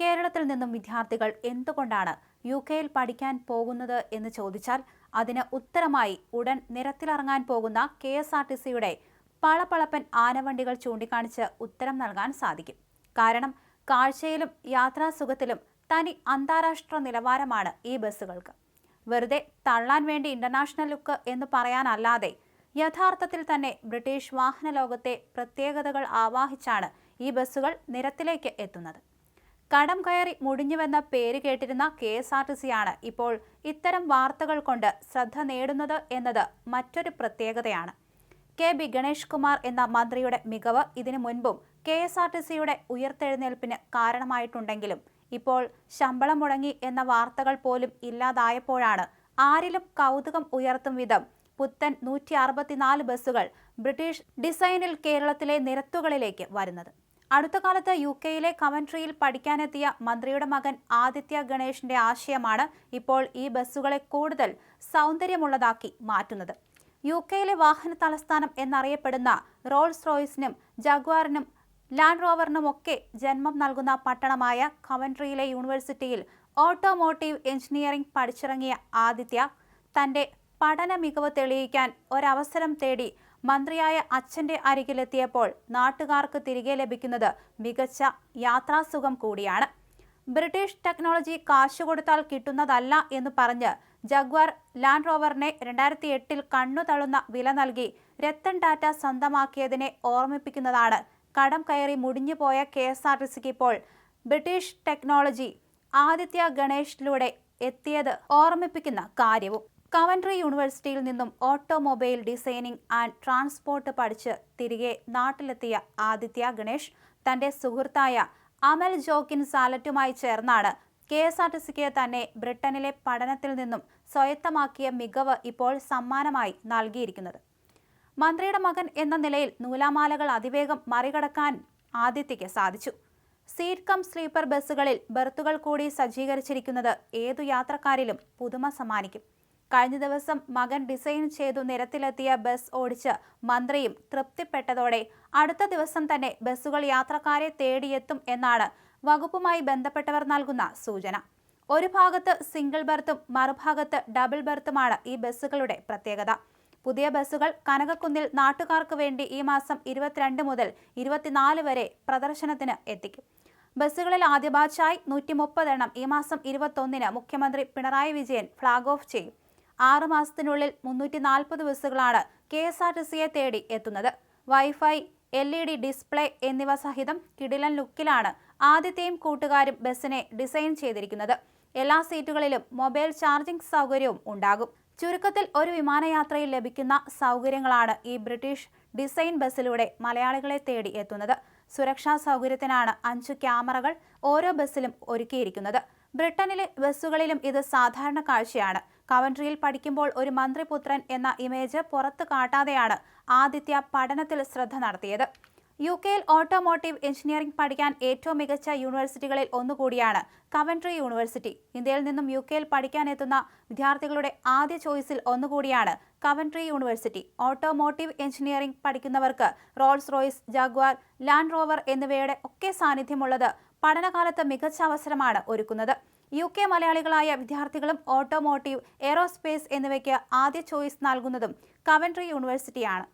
കേരളത്തിൽ നിന്നും വിദ്യാർത്ഥികൾ എന്തുകൊണ്ടാണ് യു കെയിൽ പഠിക്കാൻ പോകുന്നത് എന്ന് ചോദിച്ചാൽ അതിന് ഉത്തരമായി ഉടൻ നിരത്തിലിറങ്ങാൻ പോകുന്ന കെ എസ് ആർ ടി സിയുടെ പളപ്പളപ്പൻ ആനവണ്ടികൾ ചൂണ്ടിക്കാണിച്ച് ഉത്തരം നൽകാൻ സാധിക്കും. കാരണം കാഴ്ചയിലും യാത്രാസുഖത്തിലും തനി അന്താരാഷ്ട്ര നിലവാരമാണ് ഈ ബസ്സുകൾക്ക്. വെറുതെ തള്ളാൻ വേണ്ടി ഇന്റർനാഷണൽ ലുക്ക് എന്ന് പറയാനല്ലാതെ യഥാർത്ഥത്തിൽ തന്നെ ബ്രിട്ടീഷ് വാഹന ലോകത്തെ പ്രത്യേകതകൾ ആവാഹിച്ചാണ് ഈ ബസ്സുകൾ നിരത്തിലേക്ക് എത്തുന്നത്. കടം കയറി മുടിഞ്ഞുവെന്ന പേര് കേട്ടിരുന്ന കെ എസ് ആർ ടി സിയാണ് ഇപ്പോൾ ഇത്തരം വാർത്തകൾ കൊണ്ട് ശ്രദ്ധ നേടുന്നത് എന്നത് മറ്റൊരു പ്രത്യേകതയാണ്. കെ ബി ഗണേഷ് കുമാർ എന്ന മന്ത്രിയുടെ മികവ് ഇതിനു മുൻപും കെ എസ് ആർ ടി സിയുടെ ഉയർത്തെഴുന്നേൽപ്പിന് കാരണമായിട്ടുണ്ടെങ്കിലും ഇപ്പോൾ ശമ്പളം മുടങ്ങി എന്ന വാർത്തകൾ പോലും ഇല്ലാതായപ്പോഴാണ് ആരിലും കൗതുകം ഉയർത്തും വിധം പുത്തൻ നൂറ്റി അറുപത്തിനാല് ബസ്സുകൾ ബ്രിട്ടീഷ് ഡിസൈനിൽ കേരളത്തിലെ നിരത്തുകളിലേക്ക് വരുന്നത്. അടുത്ത കാലത്ത് യു കെയിലെ കമൻട്രിയിൽ പഠിക്കാനെത്തിയ മന്ത്രിയുടെ മകൻ ആദിത്യ ഗണേഷിന്റെ ആശയമാണ് ഇപ്പോൾ ഈ ബസ്സുകളെ കൂടുതൽ സൗന്ദര്യമുള്ളതാക്കി മാറ്റുന്നത്. യു കെയിലെ വാഹന തലസ്ഥാനം എന്നറിയപ്പെടുന്ന റോൾസ് റോയ്സിനും ജഗ്വാറിനും ലാൻഡ് റോവറിനുമൊക്കെ ജന്മം നൽകുന്ന പട്ടണമായ കമൻട്രിയിലെ യൂണിവേഴ്സിറ്റിയിൽ ഓട്ടോമോട്ടീവ് എഞ്ചിനീയറിംഗ് പഠിച്ചിറങ്ങിയ ആദിത്യ തന്റെ പഠന മികവ് തെളിയിക്കാൻ ഒരവസരം തേടി മന്ത്രിയായ അച്ഛന്റെ അരികിലെത്തിയപ്പോൾ നാട്ടുകാർക്ക് തിരികെ ലഭിക്കുന്നത് മികച്ച യാത്രാസുഖം കൂടിയാണ്. ബ്രിട്ടീഷ് ടെക്നോളജി കാശു കൊടുത്താൽ കിട്ടുന്നതല്ല എന്ന് പറഞ്ഞ് ജഗ്വാർ ലാൻഡ് റോവറിനെ രണ്ടായിരത്തി എട്ടിൽ കണ്ണു തള്ളുന്ന വില നൽകി രത്തൻ ടാറ്റ സ്വന്തമാക്കിയതിനെ ഓർമ്മിപ്പിക്കുന്നതാണ്. കടം കയറി മുടിഞ്ഞുപോയ കെ എസ് ആർ ടി സിക്ക് ഇപ്പോൾ ബ്രിട്ടീഷ് ടെക്നോളജി ആദിത്യ ഗണേഷിലൂടെ എത്തിയത് ഓർമ്മിപ്പിക്കുന്ന കാര്യവും. കവൻട്രി യൂണിവേഴ്സിറ്റിയിൽ നിന്നും ഓട്ടോമൊബൈൽ ഡിസൈനിംഗ് ആൻഡ് ട്രാൻസ്പോർട്ട് പഠിച്ച് തിരികെ നാട്ടിലെത്തിയ ആദിത്യ ഗണേഷ് തന്റെ സുഹൃത്തായ അമൽ ജോക്കിൻ സാലറ്റുമായി ചേർന്നാണ് കെ എസ് ആർ ടി സിക്ക് തന്നെ ബ്രിട്ടനിലെ പഠനത്തിൽ നിന്നും സ്വയത്തമാക്കിയ മികവ് ഇപ്പോൾ സമ്മാനമായി നൽകിയിരിക്കുന്നത്. മന്ത്രിയുടെ മകൻ എന്ന നിലയിൽ നൂലാമാലകൾ അതിവേഗം മറികടക്കാൻ ആദിത്യയ്ക്ക് സാധിച്ചു. സീറ്റ് കം സ്ലീപ്പർ ബസ്സുകളിൽ ബർത്തുകൾ കൂടി സജ്ജീകരിച്ചിരിക്കുന്നത് ഏതു യാത്രക്കാരിലും പുതുമ സമ്മാനിക്കും. കഴിഞ്ഞ ദിവസം മകൻ ഡിസൈൻ ചെയ്തു നിരത്തിലെത്തിയ ബസ് ഓടിച്ച് മന്ത്രിയും തൃപ്തിപ്പെട്ടതോടെ അടുത്ത ദിവസം തന്നെ ബസ്സുകൾ യാത്രക്കാരെ തേടിയെത്തും എന്നാണ് വകുപ്പുമായി ബന്ധപ്പെട്ടവർ നൽകുന്ന സൂചന. ഒരു ഭാഗത്ത് സിംഗിൾ ബർത്തും മറുഭാഗത്ത് ഡബിൾ ബർത്തുമാണ് ഈ ബസ്സുകളുടെ പ്രത്യേകത. പുതിയ ബസ്സുകൾ കനകക്കുന്നിൽ നാട്ടുകാർക്ക് വേണ്ടി ഈ മാസം ഇരുപത്തിരണ്ട് മുതൽ ഇരുപത്തിനാല് വരെ പ്രദർശനത്തിന് എത്തിക്കും. ബസ്സുകളിൽ ആദ്യ ബാച്ചായി നൂറ്റി മുപ്പതെണ്ണം ഈ മാസം ഇരുപത്തൊന്നിന് മുഖ്യമന്ത്രി പിണറായി വിജയൻ ഫ്ളാഗ് ഓഫ് ചെയ്യും. ആറ് മാസത്തിനുള്ളിൽ മുന്നൂറ്റി നാൽപ്പത് ബസ്സുകളാണ് കെ എസ് ആർ ടി സിയെ തേടി എത്തുന്നത്. Wifi L E D display എന്നിവ സഹിതം കിടിലൻ ലുക്കിലാണ് ആദ്യത്തെയും കൂട്ടുകാരും ബസ്സിനെ ഡിസൈൻ ചെയ്തിരിക്കുന്നത്. എല്ലാ സീറ്റുകളിലും മൊബൈൽ ചാർജിംഗ് സൗകര്യവും ഉണ്ടാകും. ചുരുക്കത്തിൽ ഒരു വിമാനയാത്രയിൽ ലഭിക്കുന്ന സൗകര്യങ്ങളാണ് ഈ ബ്രിട്ടീഷ് ഡിസൈൻ ബസ്സിലൂടെ മലയാളികളെ തേടി എത്തുന്നത്. സുരക്ഷാ സൗകര്യത്തിനാണ് അഞ്ച് ക്യാമറകൾ ഓരോ ബസ്സിലും ഒരുക്കിയിരിക്കുന്നത്. ബ്രിട്ടനിലെ ബസ്സുകളിലും ഇത് സാധാരണ കാഴ്ചയാണ്. കവൻട്രിയിൽ പഠിക്കുമ്പോൾ ഒരു മന്ത്രിപുത്രൻ എന്ന ഇമേജ് പുറത്തു കാട്ടാതെയാണ് ആദിത്യ പഠനത്തിൽ ശ്രദ്ധ നടത്തിയത്. യു കെയിൽ ഓട്ടോമോട്ടീവ് എഞ്ചിനീയറിംഗ് പഠിക്കാൻ ഏറ്റവും മികച്ച യൂണിവേഴ്സിറ്റികളിൽ ഒന്നുകൂടിയാണ് കവൻട്രി യൂണിവേഴ്സിറ്റി. ഇന്ത്യയിൽ നിന്നും യു കെയിൽ പഠിക്കാനെത്തുന്ന വിദ്യാർത്ഥികളുടെ ആദ്യ ചോയ്സിൽ ഒന്നുകൂടിയാണ് കവൻട്രി യൂണിവേഴ്സിറ്റി. ഓട്ടോമോട്ടീവ് എഞ്ചിനീയറിംഗ് പഠിക്കുന്നവർക്ക് Rolls Royce Jaguar Land Rover എന്നിവയുടെ ഒക്കെ സാന്നിധ്യമുള്ളത് പഠനകാലത്ത് മികച്ച അവസരമാണ് ഒരുക്കുന്നത്. യു കെ മലയാളികളായ വിദ്യാർത്ഥികളും ഓട്ടോമോട്ടീവ് എയറോസ്പേസ് എന്നിവയ്ക്ക് ആദ്യ ചോയ്സ് നൽകുന്നതും കവൻട്രി യൂണിവേഴ്സിറ്റിയാണ്